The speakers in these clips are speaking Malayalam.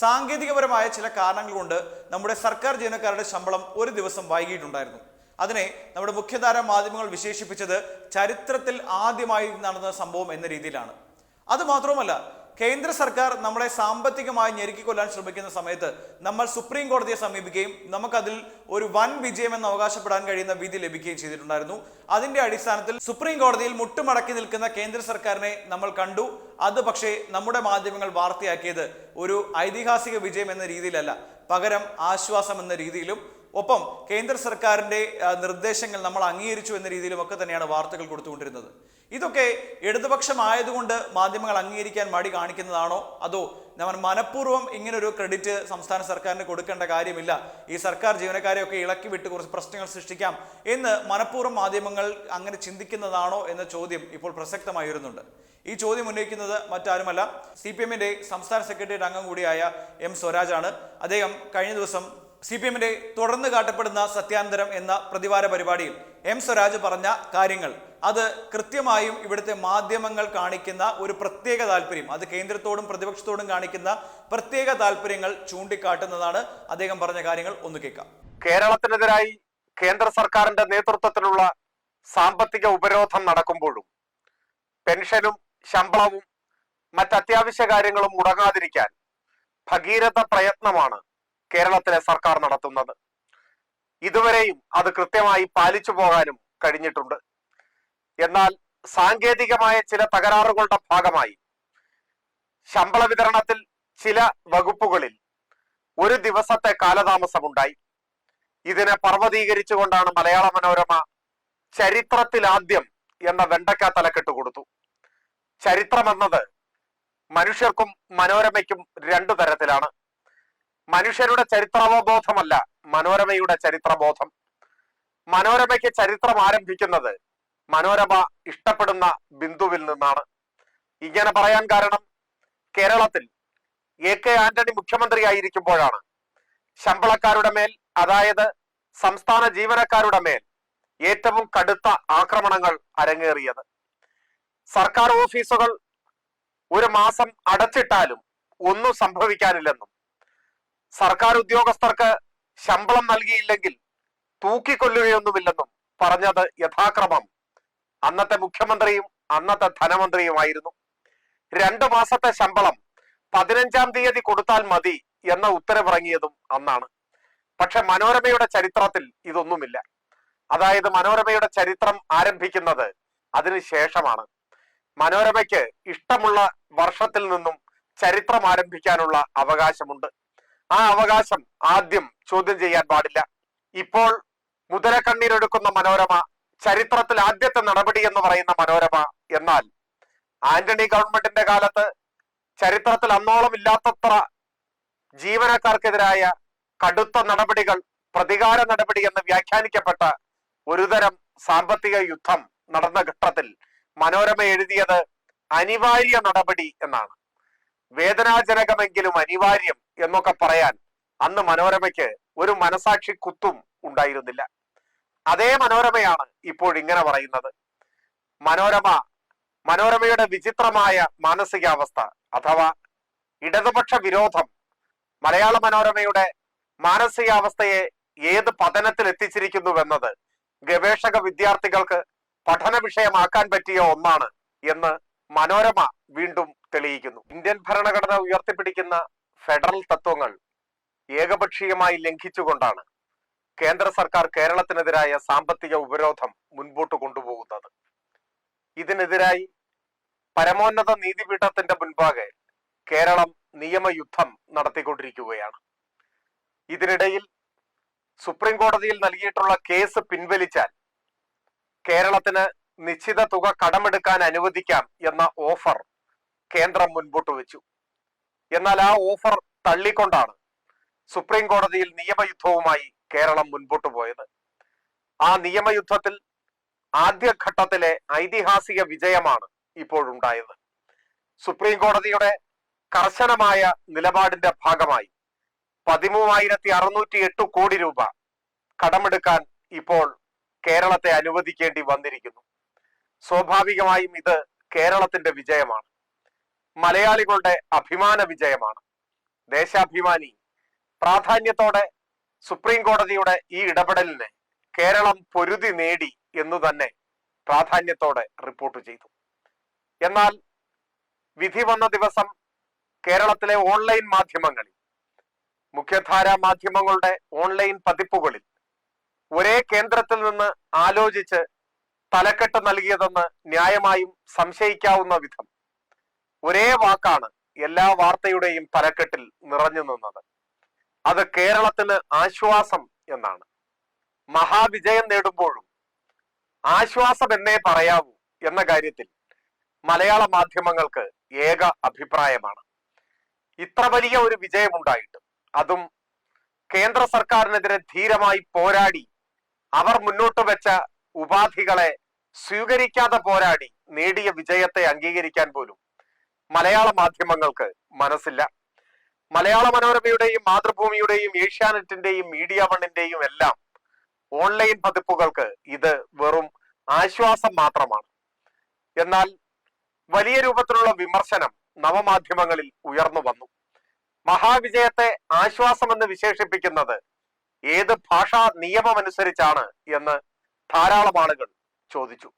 സാങ്കേതികപരമായ ചില കാരണങ്ങൾ കൊണ്ട് നമ്മുടെ സർക്കാർ ജീവനക്കാരുടെ ശമ്പളം ഒരു ദിവസം വൈകിയിട്ടുണ്ടായിരുന്നു. അതിനെ നമ്മുടെ മുഖ്യധാര മാധ്യമങ്ങൾ വിശേഷിപ്പിച്ചത് ചരിത്രത്തിൽ ആദ്യമായി നടന്ന സംഭവം എന്ന രീതിയിലാണ്. അത് മാത്രവുമല്ല കേന്ദ്ര സർക്കാർ നമ്മളെ സാമ്പത്തികമായി ഞെരുക്കിക്കൊല്ലാൻ ശ്രമിക്കുന്ന സമയത്ത് നമ്മൾ സുപ്രീം കോടതിയെ സമീപിക്കുകയും നമുക്കതിൽ ഒരു വൻ വിജയമെന്ന് അവകാശപ്പെടാൻ കഴിയുന്ന വിധി ലഭിക്കുകയും ചെയ്തിട്ടുണ്ടായിരുന്നു. അതിന്റെ അടിസ്ഥാനത്തിൽ സുപ്രീം കോടതിയിൽ മുട്ടുമടക്കി നിൽക്കുന്ന കേന്ദ്ര സർക്കാരിനെ നമ്മൾ കണ്ടു. അത് പക്ഷേ നമ്മുടെ മാധ്യമങ്ങൾ വാർത്തയാക്കിയത് ഒരു ഐതിഹാസിക വിജയം എന്ന രീതിയിലല്ല. പകരം ആശ്വാസം എന്ന രീതിയിലും ഒപ്പം കേന്ദ്ര സർക്കാരിന്റെ നിർദ്ദേശങ്ങൾ നമ്മൾ അംഗീകരിച്ചു എന്ന രീതിയിലും ഒക്കെ തന്നെയാണ് വാർത്തകൾ കൊടുത്തുകൊണ്ടിരുന്നത്. ഇതൊക്കെ ഇടതുപക്ഷമായതുകൊണ്ട് മാധ്യമങ്ങൾ അംഗീകരിക്കാൻ മടി കാണിക്കുന്നതാണോ? അതോ നമ്മൾ മനഃപൂർവം ഇങ്ങനൊരു ക്രെഡിറ്റ് സംസ്ഥാന സർക്കാരിന് കൊടുക്കേണ്ട കാര്യമില്ല? ഈ സർക്കാർ ജീവനക്കാരെയൊക്കെ ഇളക്കി വിട്ട് കുറച്ച് പ്രശ്നങ്ങൾ സൃഷ്ടിക്കാം എന്ന് മനഃപൂർവം മാധ്യമങ്ങൾ അങ്ങനെ ചിന്തിക്കുന്നതാണോ എന്ന ചോദ്യം ഇപ്പോൾ പ്രസക്തമായി വരുന്നുണ്ട്. ഈ ചോദ്യം ഉന്നയിക്കുന്നത് മറ്റാരുമല്ല സി പി എമ്മിന്റെ സംസ്ഥാന സെക്രട്ടേറിയറ്റ് അംഗം കൂടിയായ എം സ്വരാജാണ്. അദ്ദേഹം കഴിഞ്ഞ ദിവസം സി പി എമ്മിന്റെ തുടർന്ന് കാട്ടപ്പെടുന്ന സത്യാന്തരം എന്ന പ്രതിവാര പരിപാടിയിൽ എം സ്വരാജ് പറഞ്ഞ കാര്യങ്ങൾ. അത് കൃത്യമായും ഇവിടുത്തെ മാധ്യമങ്ങൾ കാണിക്കുന്ന ഒരു പ്രത്യേക താല്പര്യം അത് കേന്ദ്രത്തോടും പ്രതിപക്ഷത്തോടും കാണിക്കുന്ന പ്രത്യേക താല്പര്യങ്ങൾ ചൂണ്ടിക്കാട്ടുന്നതാണ് അദ്ദേഹം പറഞ്ഞ കാര്യങ്ങൾ ഒന്ന് കേൾക്കാം. കേരളത്തിനെതിരായി കേന്ദ്ര സർക്കാരിന്റെ നേതൃത്വത്തിലുള്ള സാമ്പത്തിക ഉപരോധം നടക്കുമ്പോഴും പെൻഷനും ശമ്പളവും മറ്റത്യാവശ്യ കാര്യങ്ങളും മുടങ്ങാതിരിക്കാൻ ഭഗീരഥ പ്രയത്നമാണ് കേരളത്തിലെ സർക്കാർ നടത്തുന്നത്. ഇതുവരെയും അത് കൃത്യമായി പാലിച്ചു പോകാനും കഴിഞ്ഞിട്ടുണ്ട്. എന്നാൽ സാങ്കേതികമായ ചില തകരാറുകളുടെ ഭാഗമായി ശമ്പള വിതരണത്തിൽ ചില വകുപ്പുകളിൽ ഒരു ദിവസത്തെ കാലതാമസമുണ്ടായി. ഇതിനെ പർവതീകരിച്ചുകൊണ്ടാണ് മലയാള മനോരമ ചരിത്രത്തിലാദ്യം എന്ന വെണ്ടക്ക തലക്കെട്ട് കൊടുത്തു. ചരിത്രം എന്നത് മനുഷ്യർക്കും മനോരമയ്ക്കും രണ്ടു തരത്തിലാണ്. മനുഷ്യരുടെ ചരിത്രാവബോധമല്ല മനോരമയുടെ ചരിത്രബോധം. മനോരമയ്ക്ക് ചരിത്രം ആരംഭിക്കുന്നത് മനോരമ ഇഷ്ടപ്പെടുന്ന ബിന്ദുവിൽ നിന്നാണ്. ഇങ്ങനെ പറയാൻ കാരണം കേരളത്തിൽ എ കെ ആന്റണി മുഖ്യമന്ത്രിയായിരിക്കുമ്പോഴാണ്. ശമ്പളക്കാരുടെ മേൽ അതായത് സംസ്ഥാന ജീവനക്കാരുടെ മേൽ ഏറ്റവും കടുത്ത ആക്രമണങ്ങൾ അരങ്ങേറിയത്. സർക്കാർ ഓഫീസുകൾ ഒരു മാസം അടച്ചിട്ടാലും ഒന്നും സംഭവിക്കാനില്ലെന്നും സർക്കാർ ഉദ്യോഗസ്ഥർക്ക് ശമ്പളം നൽകിയില്ലെങ്കിൽ തൂക്കിക്കൊല്ലുകയൊന്നുമില്ലെന്നും പറഞ്ഞത് യഥാക്രമം. അന്നത്തെ മുഖ്യമന്ത്രിയും അന്നത്തെ ധനമന്ത്രിയുമായിരുന്നു. രണ്ടു മാസത്തെ ശമ്പളം പതിനഞ്ചാം തീയതി കൊടുത്താൽ മതി എന്ന ഉത്തരവിറങ്ങിയതും അന്നാണ്. പക്ഷെ മനോരമയുടെ ചരിത്രത്തിൽ ഇതൊന്നുമില്ല. അതായത് മനോരമയുടെ ചരിത്രം ആരംഭിക്കുന്നത് അതിനു ശേഷമാണ്. മനോരമയ്ക്ക് ഇഷ്ടമുള്ള വർഷത്തിൽ നിന്നും ചരിത്രം ആരംഭിക്കാനുള്ള അവകാശമുണ്ട്. ആ അവകാശം ആദ്യം ചോദ്യം ചെയ്യാൻ പാടില്ല. ഇപ്പോൾ മുതലക്കണ്ണീരൊടുക്കുന്ന മനോരമ ചരിത്രത്തിൽ ആദ്യത്തെ നടപടി എന്ന് പറയുന്ന മനോരമ എന്നാൽ ആന്റണി ഗവൺമെന്റിന്റെ കാലത്ത് ചരിത്രത്തിൽ അന്നോളം ഇല്ലാത്തത്ര ജീവനക്കാർക്കെതിരായ കടുത്ത നടപടികൾ പ്രതികാര നടപടി എന്ന് വ്യാഖ്യാനിക്കപ്പെട്ട ഒരുതരം സാമ്പത്തിക യുദ്ധം നടന്ന ഘട്ടത്തിൽ മനോരമ എഴുതിയത് അനിവാര്യ നടപടി എന്നാണ്. വേദനാജനകമെങ്കിലും അനിവാര്യം എന്നൊക്കെ പറയാൻ അന്ന് മനോരമയ്ക്ക് ഒരു മനസാക്ഷി കുത്തും ഉണ്ടായിരുന്നില്ല. അതേ മനോരമയാണ് ഇപ്പോൾ ഇങ്ങനെ പറയുന്നത്. മനോരമ മനോരമയുടെ വിചിത്രമായ മാനസികാവസ്ഥ അഥവാ ഇടതുപക്ഷ വിരോധം മലയാള മനോരമയുടെ മാനസികാവസ്ഥയെ ഏത് പതനത്തിൽ എത്തിച്ചിരിക്കുന്നുവെന്നത് ഗവേഷക വിദ്യാർത്ഥികൾക്ക് പഠന വിഷയമാക്കാൻ പറ്റിയ ഒന്നാണ് എന്ന് മനോരമ വീണ്ടും തെളിയിക്കുന്നു. ഇന്ത്യൻ ഭരണഘടന ഉയർത്തിപ്പിടിക്കുന്ന ഫെഡറൽ തത്വങ്ങൾ ഏകപക്ഷീയമായി ലംഘിച്ചുകൊണ്ടാണ് കേന്ദ്ര സർക്കാർ കേരളത്തിനെതിരായ സാമ്പത്തിക ഉപരോധം മുൻപോട്ട് കൊണ്ടുപോകുന്നത്. ഇതിനെതിരായി പരമോന്നത നീതിപീഠത്തിന്റെ മുൻപാകെ കേരളം നിയമയുദ്ധം നടത്തിക്കൊണ്ടിരിക്കുകയാണ്. ഇതിനിടയിൽ സുപ്രീം കോടതിയിൽ നൽകിയിട്ടുള്ള കേസ് പിൻവലിച്ചാൽ കേരളത്തിന് നിശ്ചിത തുക കടമെടുക്കാൻ അനുവദിക്കാം എന്ന ഓഫർ കേന്ദ്രം മുൻപോട്ട് വെച്ചു. എന്നാൽ ആ ഓഫർ തള്ളിക്കൊണ്ടാണ് സുപ്രീം കോടതിയിൽ നിയമയുദ്ധവുമായി കേരളം മുൻപോട്ട് പോയത്. ആ നിയമയുദ്ധത്തിൽ ആദ്യഘട്ടത്തിലെ ഐതിഹാസിക വിജയമാണ് ഇപ്പോഴുണ്ടായത് സുപ്രീം കോടതിയുടെ കർശനമായ നിലപാടിന്റെ ഭാഗമായി പതിമൂവായിരത്തി അറുന്നൂറ്റി എട്ട് കോടി രൂപ കടമെടുക്കാൻ ഇപ്പോൾ കേരളത്തെ അനുവദിക്കേണ്ടി വന്നിരിക്കുന്നു. സ്വാഭാവികമായും ഇത് കേരളത്തിന്റെ വിജയമാണ്. മലയാളികളുടെ അഭിമാന വിജയമാണ്. ദേശാഭിമാനി പ്രാധാന്യത്തോടെ സുപ്രീം കോടതിയുടെ ഈ ഇടപെടലിനെ കേരളം പൊരുതി നേടി എന്നു തന്നെ പ്രാധാന്യത്തോടെ റിപ്പോർട്ട് ചെയ്തു. എന്നാൽ വിധി വന്ന ദിവസം കേരളത്തിലെ ഓൺലൈൻ മാധ്യമങ്ങളിൽ മുഖ്യധാര മാധ്യമങ്ങളുടെ ഓൺലൈൻ പതിപ്പുകളിൽ ഒരേ കേന്ദ്രത്തിൽ നിന്ന് ആലോചിച്ച് തലക്കെട്ട് നൽകിയതെന്ന് ന്യായമായും സംശയിക്കാവുന്ന വിധം ഒരേ വാക്കാണ് എല്ലാ വാർത്തയുടെയും തലക്കെട്ടിൽ നിറഞ്ഞു നിന്നത്. അത് കേരളത്തിന് ആശ്വാസം എന്നാണ്. മഹാവിജയം നേടുമ്പോഴും ആശ്വാസം എന്നേ പറയാവൂ എന്ന കാര്യത്തിൽ മലയാള മാധ്യമങ്ങൾക്ക് ഏക അഭിപ്രായമാണ്. ഇത്ര വലിയ ഒരു വിജയമുണ്ടായിട്ട് അതും കേന്ദ്ര സർക്കാരിനെതിരെ ധീരമായി പോരാടി അവർ മുന്നോട്ട് വെച്ച ഉപാധികളെ സ്വീകരിക്കാതെ പോരാടി നേടിയ വിജയത്തെ അംഗീകരിക്കാൻ പോലും മലയാള മാധ്യമങ്ങൾക്ക് മനസ്സില്ല. മലയാള മനോരമയുടെയും മാതൃഭൂമിയുടെയും ഏഷ്യാനെറ്റിന്റെയും മീഡിയ വണ്ണിന്റെയും എല്ലാം ഓൺലൈൻ പതിപ്പുകൾക്ക് ഇത് വെറും ആശ്വാസം മാത്രമാണ്. എന്നാൽ വലിയ രൂപത്തിലുള്ള വിമർശനം നവമാധ്യമങ്ങളിൽ ഉയർന്നു വന്നു. മഹാവിജയത്തെ ആശ്വാസമെന്ന് വിശേഷിപ്പിക്കുന്നത് ഏത് ഭാഷാ നിയമമനുസരിച്ചാണ് എന്ന് ധാരാളം ആളുകൾ ചോദിച്ചു.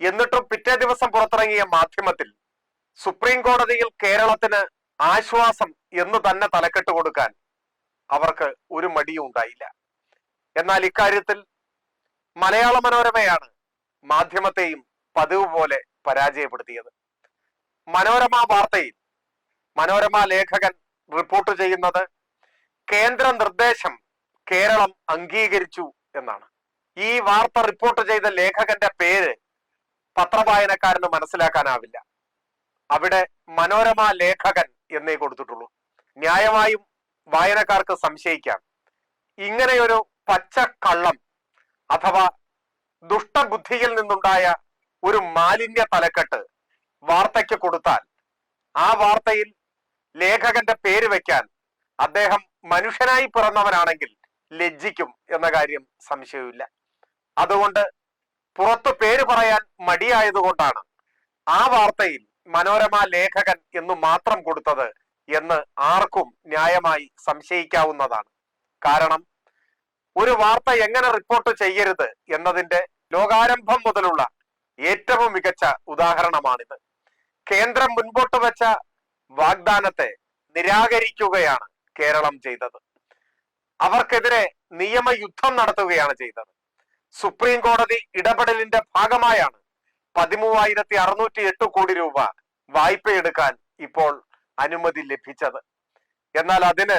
എന്നിട്ടും പിറ്റേ ദിവസം പുറത്തിറങ്ങിയ മാധ്യമത്തിൽ സുപ്രീം കോടതിയിൽ കേരളത്തിന് ആശ്വാസം എന്ന് തന്നെ തലക്കെട്ട് കൊടുക്കാൻ അവർക്ക് ഒരു മടിയും ഉണ്ടായില്ല. എന്നാൽ ഇക്കാര്യത്തിൽ മലയാള മനോരമയാണ് മാധ്യമത്തെയും പതിവ് പോലെ പരാജയപ്പെടുത്തിയത്. മനോരമ വാർത്തയിൽ മനോരമ ലേഖകൻ റിപ്പോർട്ട് ചെയ്യുന്നത് കേന്ദ്ര നിർദ്ദേശം കേരളം അംഗീകരിച്ചു എന്നാണ്. ഈ വാർത്ത റിപ്പോർട്ട് ചെയ്ത ലേഖകന്റെ പേര് പത്രവായനക്കാരന് മനസ്സിലാക്കാനാവില്ല. അവിടെ മനോരമ ലേഖകൻ എന്നേ കൊടുത്തിട്ടുള്ളൂ. ന്യായമായും വായനക്കാർക്ക് സംശയിക്കാം. ഇങ്ങനെയൊരു പച്ചക്കള്ളം അഥവാ ദുഷ്ടബുദ്ധിയിൽ നിന്നുണ്ടായ ഒരു മാലിന്യ തലക്കെട്ട് വാർത്തയ്ക്ക് കൊടുത്താൽ ആ വാർത്തയിൽ ലേഖകന്റെ പേര് വെക്കാൻ അദ്ദേഹം മനുഷ്യനായി പിറന്നവനാണെങ്കിൽ ലജ്ജിക്കും എന്ന കാര്യം സംശയമില്ല അതുകൊണ്ട് പുറത്തു പേര് പറയാൻ മടിയായതുകൊണ്ടാണ് ആ വാർത്തയിൽ മനോരമ ലേഖകൻ എന്ന് മാത്രം കൊടുത്തത് എന്ന് ആർക്കും ന്യായമായി സംശയിക്കാവുന്നതാണ്. കാരണം ഒരു വാർത്ത എങ്ങനെ റിപ്പോർട്ട് ചെയ്യരുത് എന്നതിന്റെ ലോകാരംഭം മുതലുള്ള ഏറ്റവും മികച്ച ഉദാഹരണമാണിത്. കേന്ദ്രം മുൻപോട്ട് വെച്ച വാഗ്ദാനത്തെ നിരാകരിക്കുകയാണ് കേരളം ചെയ്തത്. അവർക്കെതിരെ നിയമയുദ്ധം നടത്തുകയാണ് ചെയ്തത്. സുപ്രീം കോടതി ഇടപെടലിന്റെ ഭാഗമായാണ് പതിമൂവായിരത്തി അറുന്നൂറ്റി എട്ട് കോടി രൂപ വായ്പയെടുക്കാൻ ഇപ്പോൾ അനുമതി ലഭിച്ചത്. എന്നാൽ അതിന്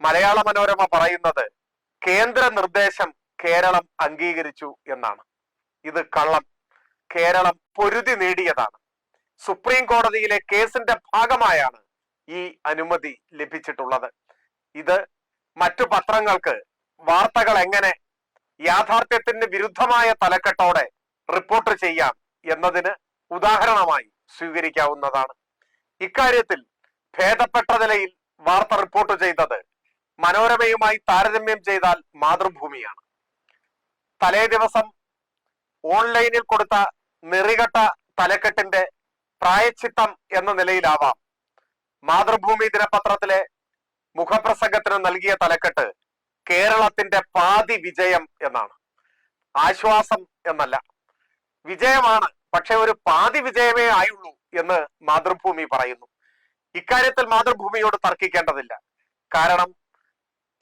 മലയാള മനോരമ പറയുന്നത് കേന്ദ്ര നിർദ്ദേശം കേരളം അംഗീകരിച്ചു എന്നാണ്. ഇത് കള്ളം. കേരളം പൊരുതി നേടിയതാണ്. സുപ്രീം കോടതിയിലെ കേസിന്റെ ഭാഗമായാണ് ഈ അനുമതി ലഭിച്ചിട്ടുള്ളത്. ഇത് മറ്റു പത്രങ്ങൾക്ക് വാർത്തകൾ എങ്ങനെ യാഥാർത്ഥ്യത്തിന് വിരുദ്ധമായ തലക്കെട്ടോടെ റിപ്പോർട്ട് ചെയ്യാം എന്നതിന് ഉദാഹരണമായി സ്വീകരിക്കാവുന്നതാണ്. ഇക്കാര്യത്തിൽ ഭേദപ്പെട്ട നിലയിൽ വാർത്ത റിപ്പോർട്ട് ചെയ്തത് മനോരമയുമായി താരതമ്യം ചെയ്താൽ മാതൃഭൂമിയാണ്. തലേ ദിവസം ഓൺലൈനിൽ കൊടുത്ത നെറികെട്ട തലക്കെട്ടിന്റെ പ്രായച്ചിത്തം എന്ന നിലയിലാവാം മാതൃഭൂമി ദിനപത്രത്തിലെ മുഖപ്രസംഗത്തിന് നൽകിയ തലക്കെട്ട് കേരളത്തിന്റെ പാതി വിജയം എന്നാണ്. ആശ്വാസം എന്നല്ല. വിജയമാണ്. പക്ഷെ ഒരു പാതി വിജയമേ ആയുള്ളൂ എന്ന് മാതൃഭൂമി പറയുന്നു. ഇക്കാര്യത്തിൽ മാതൃഭൂമിയോട് തർക്കിക്കേണ്ടതില്ല. കാരണം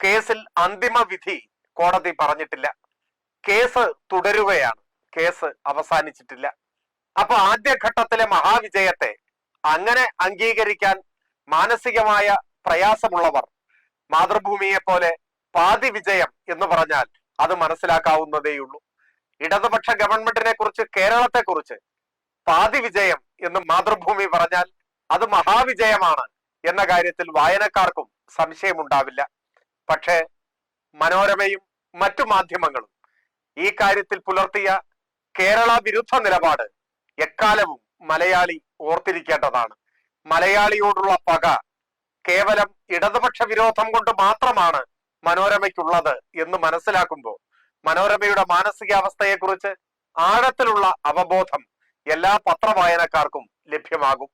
കേസിൽ അന്തിമ വിധി കോടതി പറഞ്ഞിട്ടില്ല. കേസ് തുടരുകയാണ്. കേസ് അവസാനിച്ചിട്ടില്ല. അപ്പൊ ആദ്യഘട്ടത്തിലെ മഹാവിജയത്തെ അങ്ങനെ അംഗീകരിക്കാൻ മാനസികമായ പ്രയാസമുള്ളവർ മാതൃഭൂമിയെ പോലെ പാതി വിജയം എന്ന് പറഞ്ഞാൽ അത് മനസ്സിലാക്കാവുന്നതേയുള്ളൂ. ഇടതുപക്ഷ ഗവൺമെന്റിനെ കുറിച്ച് കേരളത്തെ കുറിച്ച് പാതി വിജയം എന്ന് മാതൃഭൂമി പറഞ്ഞാൽ അത് മഹാവിജയമാണ് എന്ന കാര്യത്തിൽ വായനക്കാർക്കും സംശയമുണ്ടാവില്ല. പക്ഷേ മനോരമയും മറ്റു മാധ്യമങ്ങളും ഈ കാര്യത്തിൽ പുലർത്തിയ കേരള വിരുദ്ധ നിലപാട് എക്കാലവും മലയാളി ഓർത്തിരിക്കേണ്ടതാണ്. മലയാളിയോടുള്ള പക കേവലം ഇടതുപക്ഷ വിരോധം കൊണ്ട് മാത്രമാണ് മനോരമയ്ക്കുള്ളത് എന്ന് മനസ്സിലാക്കുമ്പോൾ മനോരമയുടെ മാനസികാവസ്ഥയെക്കുറിച്ച് ആഴത്തിലുള്ള അവബോധം എല്ലാ പത്രവായനക്കാർക്കും ലഭ്യമാകും.